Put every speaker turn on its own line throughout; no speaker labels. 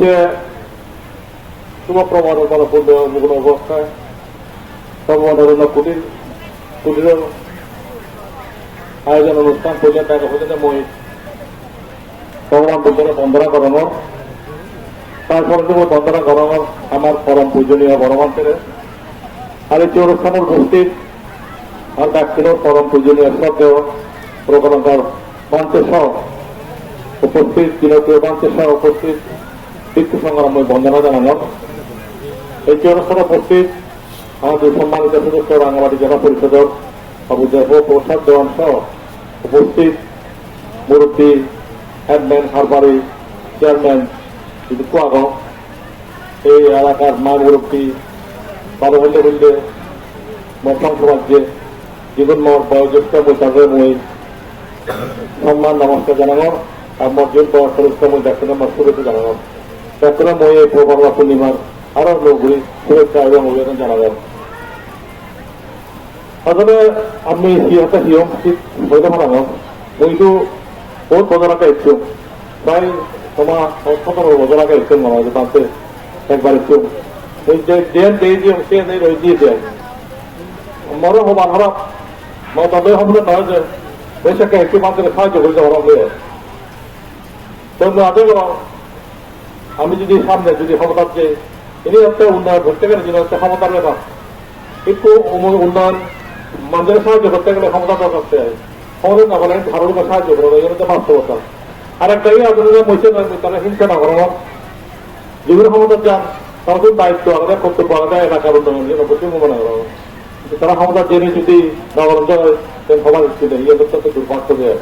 че има право да бъде под много властта, право да бъде кудин, кудин, আয়োজন অনুষ্ঠান করলে তাকে হতে মই সংগ্রাম বুদ্ধরে বন্দনা করণর তারপরে যে বন্দনা করণর আমার পরম পূজনীয় বড়মান্তরে আর এই অনুষ্ঠানের উপস্থিত আর ডাক্তার পরম পূজনীয় শ্রদ্ধেয় প্রকরণকার মঞ্চের সহ উপস্থিত জনপ্রিয় মঞ্চের সহ উপস্থিত সংগ্রাম মই বন্দনা জানানোর এই অনুষ্ঠানে উপস্থিত আমাদের সম্মানিত সদস্য, রাঙ্গামাটি জেলা পরিষদের অবুদেব প্রসাদ দেওয়ান সহ উপস্থিত মুরব্বী হেডম্যান হারবারি চেয়ারম্যান যদি কুয়াগ এই এলাকার মা মুরব্বী বারো হইলে হইলে মধ্যম সমাজে জীবন মর বয়োজ্যেষ্ঠ তাদের মই সম্মান, নমস্কার জানানোর আর বয়স সদস্য মই ডাক্তার জানানোর ডাক্তার মই এই প্রবর্ণা পূর্ণিমার আরও লোকগুলি শুভেচ্ছা এবং অভিনন্দন জানাবেন। আসলে আমি সিহঁতে সিহঁত হৈ থকা নহয় মইতো বহুত বজৰাকে আহিছোঁ প্ৰায় তোমাৰ সত্তৰ বজৰাকে আহিছোঁ নহয় তাতে একবাৰ আহিছোঁ দেন দেই দিয়ে সে নেই ৰৈ দিয়ে দিয়ে নহয় যে পয়সাকে একটু মাত্র সাহায্য আমি যদি সামনে যদি যে ইনি হচ্ছে উন্নয়ন ঘটতে গেলে, যিনি হচ্ছে ক্ষমতার ব্যাপার। একটু উন্নয়ন মানুষের সাহায্য করতে গেলে ক্ষমতা দরকার হয়। ক্ষমতা না বলেন ভারতকে সাহায্য করব এই হচ্ছে বাস্তবতা। আর একটা ইয়ে আপনাদের মহিষে তারা হিংসা না করানো। যেগুলো ক্ষমতা যান তাদের দায়িত্ব আলাদা, কর্তব্য আলাদা, এলাকার উন্নয়ন যেন পশ্চিম মনে করো তারা ক্ষমতা জেনে যদি নগরঞ্জ হয় ছিল ইয়ে অত্যন্ত দুর্ভাগ্য দেয়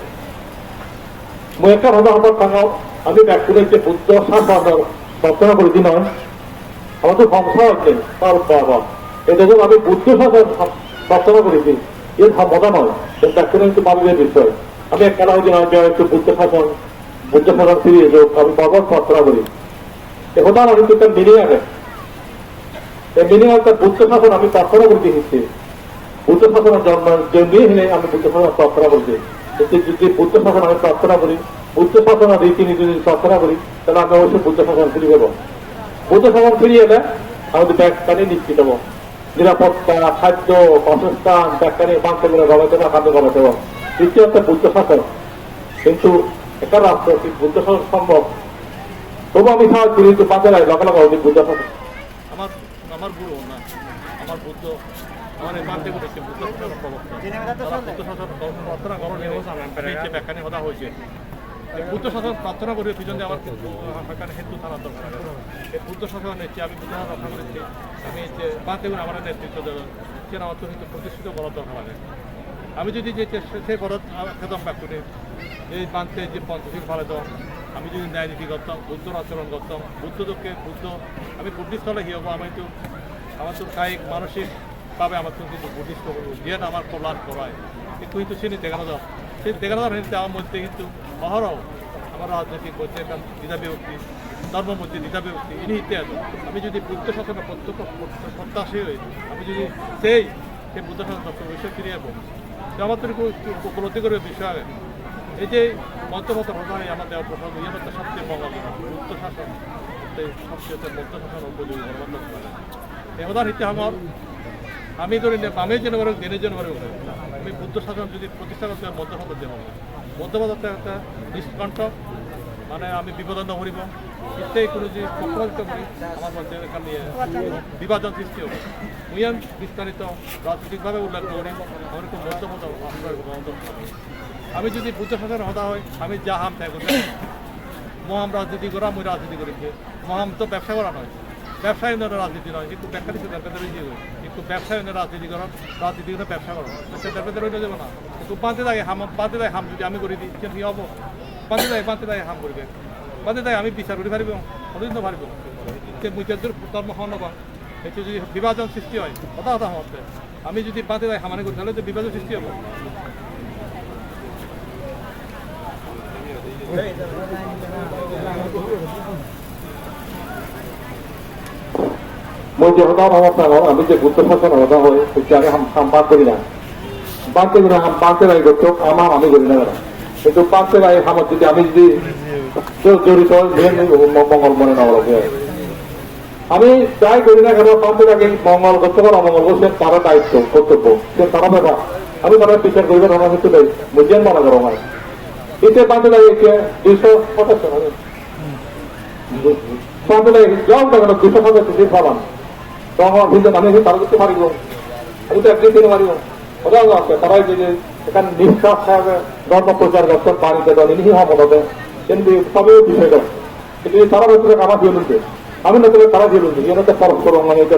মই একটা হঠাৎ থাকাও আমি ব্যক্তিদের যে বুদ্ধ শাসন রচনা করেছি নয় আমার তো সংসার হচ্ছে তার বাবা। এটা যখন আমি বুদ্ধ শাসন রচনা করেছি এর ক্ষমতা নয় কিন্তু মানবের বিষয়। আমি একটা নয় যে একটু বুদ্ধ শাসন বুদ্ধ শাসন ফিরিয়ে যোগ আমি বাবার প্রার্থনা করি। এ কথা আমার কিন্তু তার মিলিয়ে আগে এই মিলিয়ে একটা বুদ্ধ শাসন আমি প্রার্থনা করতে হিসেবে। বুদ্ধ শাসনের জন্ম জন্মই হলে আমি বুদ্ধ শাসন প্রার্থনা করছি যদি বুদ্ধ শাসন আমি প্রার্থনা করি বুদ্ধ শাসনের রীতিনীতি যদি প্রার্থনা করি তাহলে আমি অবশ্যই বুদ্ধ শাসন ফিরিয়ে দেবো। বুদ্ধ শাসন ফিরিয়ে এলে আমাদের ব্যাগখানে নিশ্চিত হব। নিরাপত্তা খাদ্য বাসস্থান ব্যাগখানে বান্ধবীরা গবেষণা খাদ্য গবেষণা। দ্বিতীয় হচ্ছে বুদ্ধ শাসন। কিন্তু একটা রাষ্ট্র কি বুদ্ধ শাসন সম্ভব তবু আমি সাহায্য করি কিন্তু বাঁচে নাই লগে লগে বুদ্ধ শাসন।
আমার আমার গুরু না আমার বুদ্ধ আমার এই মানতে করেছে বুদ্ধ শাসনের প্রবক্তা বুদ্ধ শাসন প্রার্থনা করেন ব্যাখ্যানে কথা হয়েছে বুদ্ধ শাসন প্রার্থনা করে পিছনে আমার সেখানে হিন্দু থানার দরকার এই বুদ্ধ শাসন নিচ্ছে আমি বুদ্ধ শাসন রক্ষা আমি যে করে আমার নেতৃত্ব দেবো সে আমার তো কিন্তু প্রতিষ্ঠিত বড় দরকার আছে আমি যদি যে সেই বড় খেতাম ব্যাক করি, এই বাঁধতে যে পঞ্চশীল ফালে দাও আমি যদি ন্যায় নীতি করতাম, বুদ্ধ আচরণ করতাম বুদ্ধকে বুদ্ধ, আমি বুদ্ধিস্থলে কি হব? আমি তো, আমার তো কায়িক মানসিকভাবে আমার তো কিন্তু বুদ্ধিষ্ট হব। যেটা আমার কল্যাণ করায় কিন্তু সে দেখানো দাও সেই দেখানো দাও কিন্তু আমার মধ্যে কিন্তু অহরহ আমার রাজনৈতিক একটা দ্বিধা বিভক্তি ধর্ম মধ্যে দ্বিধা বিভক্তি, ইনি ইত্যাদি। আমি যদি বুদ্ধ শাসনের প্রত্যক্ষ প্রত্যাশী হই, আমি যদি সেই সেই বুদ্ধ শাসন বিষয় ফিরে যাব তো আমার তো উপলব্ধি করে বিষয় এই যে মন্ত্রমত প্রধান দেওয়া প্রধান ইয়ে হচ্ছে সবচেয়ে মঙ্গল বুদ্ধ শাসন সবচেয়ে মধ্য শাসন উপযোগী প্রধান হচ্ছে আমার, আমি ধরি নে বামের জন্য দিনের জন্য আমি বুদ্ধ শাসন যদি প্রতিষ্ঠা করতে হয় মধ্য মধ্যপদ একটা নিষ্কণ্ঠ মানে আমি বিপদন্ত করিব ইত্যাদি কোনো যে পক্ষপাতিত্ব করি আমার মধ্যে নিয়ে বিভাজন সৃষ্টি হবে। মুইয়ান বিস্তারিত রাজনৈতিকভাবে উল্লেখ করি আমার আশ্রয় গ্রহণ আমি যদি বুদ্ধ শাসন হতা হয়, আমি যা হাম থাকব মহাম রাজনীতি করা, মুই রাজনীতি করেছি মহাম তো ব্যবসা করা নয়। ব্যবসায় উন্নয়ন রাজনীতি নয়। একটু ব্যাখ্যা দিচ্ছে ব্যাখ্যা দিয়ে একটু ব্যবসায় উন্নয়ন রাজনীতি করো রাজনীতি করে ব্যবসা করো সে ব্যাখ্যা রইলে যাব না। একটু বাঁধতে থাকে হাম, বাঁধতে থাকে হাম যদি আমি করে দিই সে কি হব? বাঁধতে থাকে বাঁধতে থাকে হাম করবে। বাঁধতে থাকে আমি বিচার করে পারিব কোনোদিন তো পারিব সে মুইতের ধর্ম হওয়া নবা এতে যদি বিভাজন সৃষ্টি হয়, কথা কথা হচ্ছে আমি যদি বাঁধতে থাকে হামানি করি, তাহলে তো বিভাজন সৃষ্টি হব।
আমার শাসন হতা হয় হচ্ছে, আমি হাম হাম বাদ করি না। বাঁধতে গেলে হাম বাঁধতে লাগে করতো আমার আমি করি না কিন্তু হামত যদি আমি যদি জড়িত মঙ্গল মনে লাগে আমি যাই করি না কেন পাঁচ আগে মঙ্গল করতে পারো অমঙ্গল করছে, তারা দায়িত্ব, কর্তব্য। সে তারা ব্যাপার। আমি তারা বিচার করবেন আমার কিন্তু নেই বুঝিয়ান মনে করো আমার এতে পাঁচ লাগে দুইশো পঁচাশ টাকা যাও না দুশো পঞ্চাশ পাবান আমি আমি সবই আমি না তারা দিয়ে লুটবে। এনাতে পরস্পর মানে এটা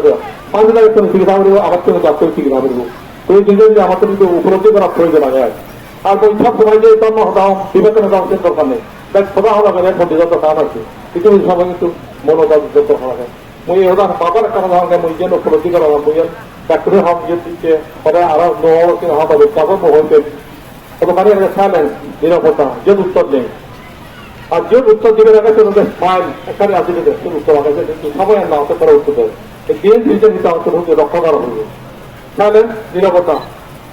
সঙ্গে চিকিৎসা করব আমার সঙ্গে ডাক্তার চিকিৎসা করব তো এই যে আমার কিন্তু উপলব্ধি করা প্রয়োজন আছে। আর ওই সব সময় যে হতাম, বিবেচনা দেওয়া সে দরকার নেই। দেখ খোদা হওয়া গেলে এখন কাজ আছে, কিন্তু মনোযোগ যত হওয়া যায় করা মই ডাক্তারে হম যে দিচ্ছে ওটা আরও নোয়াও কিনা হওয়া হবে তখন হইতে তবে মানে একটা চ্যালেঞ্জ নিরাপত্তা যে উত্তর নেই। আর যে উত্তর দিবে রাখা সেটা স্মাইল এখানে আসি দেবে সে উত্তর কিন্তু সময় না হতে পারে উত্তর দিন নিতে হতে হতে রক্ষা করা হবে। চ্যালেঞ্জ নিরাপত্তা।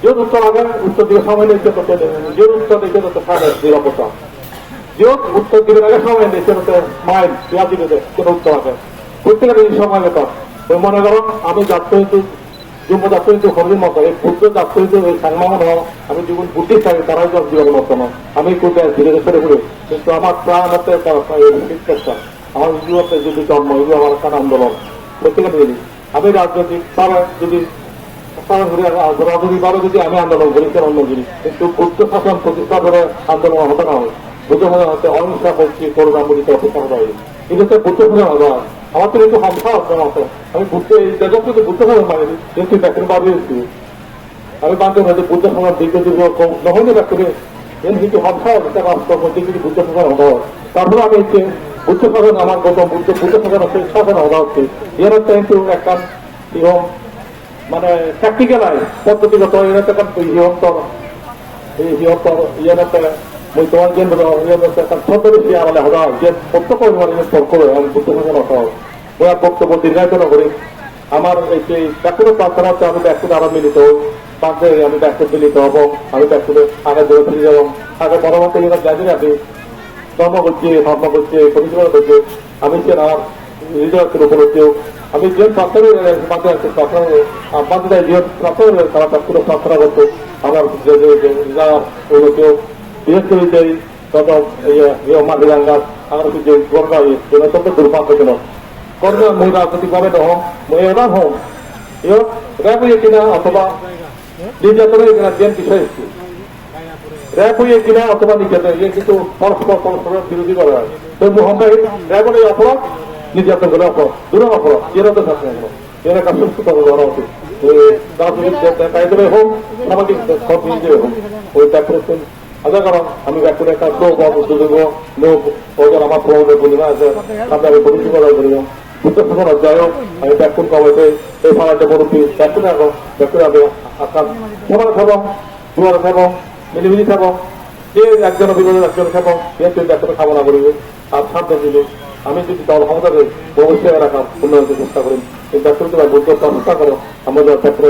যে উত্তর আগে, উত্তর দিকে সময় নিতে করতে যে উত্তর দিতে করতে চ্যালেঞ্জ নিরাপত্তা। যে উত্তর দিবে আগে সময় নিতে করতে প্রত্যেকের এই সময় ব্যাপার ওই মনে করো, আমি যাত্রা যুব যাত্রা হরির মতো, এই বুদ্ধ যাত্রা ওই সাংমান হও আমি যখন বুদ্ধিস্ট থাকি তারাই জব জীবনের মতো না আমি কোথায় ধীরে ধীরে ঘুরে কিন্তু আমার প্রাণ হতে আমার জীবনে যদি জন্ম, এগুলো আমার একটা আন্দোলন। প্রত্যেকে নিয়ে আমি রাজনৈতিক তারা যদি ভাবে যদি আমি আন্দোলন করি কেন অন্য করি কিন্তু বুদ্ধ শাসন প্রতিষ্ঠা করে আন্দোলন হতে না হয়। বুদ্ধ হচ্ছে অহিংসা করছি করোনা বলিতে অপেক্ষা হয় কিন্তু সে বুদ্ধ হয় আমার তো একটু হামসা হচ্ছে আছে আমি বুঝতে এই জগৎ কিন্তু বুদ্ধ সময় মানে কিন্তু দেখেন ভাবি আমি বান্ধব হয়তো বুদ্ধ সময় দীর্ঘ দীর্ঘ ব্যাপারে এর কিন্তু হামসা রাষ্ট্র মধ্যে কিন্তু বুদ্ধ সময় হওয়া তারপরে আমি হচ্ছে শাসন আমার গত বুদ্ধ বুদ্ধ শাসন হচ্ছে শাসন হওয়া হচ্ছে। এর হচ্ছে কিন্তু একটা মানে প্র্যাকটিক্যাল আয় পদ্ধতিগত, এর একটা এই ইহন্তর ইয়ের একটা একটা ছদ্মবেশী আমাদের হওয়া যে প্রত্যক্ষ মানে তর্ক আমি শাসন হওয়া ওরা বক্তব্য দীর্ঘায়িত না করি আমার এই ব্যাকুল প্রার্থনা হচ্ছে আমি ব্যাকুল আরও মিলিত পাঁচে আমি ব্যাকুল মিলিত হব, আমি ব্যাকুলে আগে ধরে ফিরে যাব আগে পরবর্তী যেটা যাই আপনি ধর্ম করছে ধর্ম করছে পরিচালনা করছে আমি সে আমার হৃদয়ের উপলব্ধি আমি যে প্রার্থনা মাঝে আছে প্রার্থনা যে প্রার্থনা করতো আমার যে যে যা উন্নতি বিশেষ করে যে তত ইয়ে মাঝিরাঙ্গা আমার যে গর্গা যেন তত দুর্ভাগ্য যেন কর্ম মই রাজনৈতিকভাৱে নহওঁ মই এটা হওঁ ইয়ত ৰেপ হৈ কিনা অথবা নিৰ্যাতনের জ্ঞান বিষয় হচ্ছে র্যাপ হয়ে কিনা অথবা নির্যাতন ইয়ে কিন্তু পরস্পর পরস্পরের বিরোধী করা হয় তো মোহাম্মদ র্যাপের এই অপরাধ নির্যাতন করে অপরাধ দূরের অপরাধ এরা তো থাকবে না এরা একটা সুস্থ করে ধরা উচিত রাজনৈতিক কায়দে হোক সামাজিক নিজে হোক ওই তারপরে কারণ আমি ব্যাকুলে একটা লোক বুদ্ধদেব লোক ওজন আমার প্রবন্ধ বলি না? যে সামনে আমি পরিচিত করা বুদ্ধ শাসন অধ্যায় আমি ব্যাকুল কমাইতে এই সমাজে মুরব্বী ব্যাকুলে এখন ব্যাকুলে আমি আসাম সমানে থাকব দুয়ারে থাকব মিলিমিলি থাকব যে একজন বিরোধী একজন খাব এর তুই ব্যাকুলে খাব না করিবে আর সাবধান দিলে আমি যদি দল ক্ষমতা দেয় ভবিষ্যতে রাখার উন্নয়নের চেষ্টা করি। এই ব্যাকুল তোমার বুদ্ধ চেষ্টা করো। আমাদের ব্যাকুলে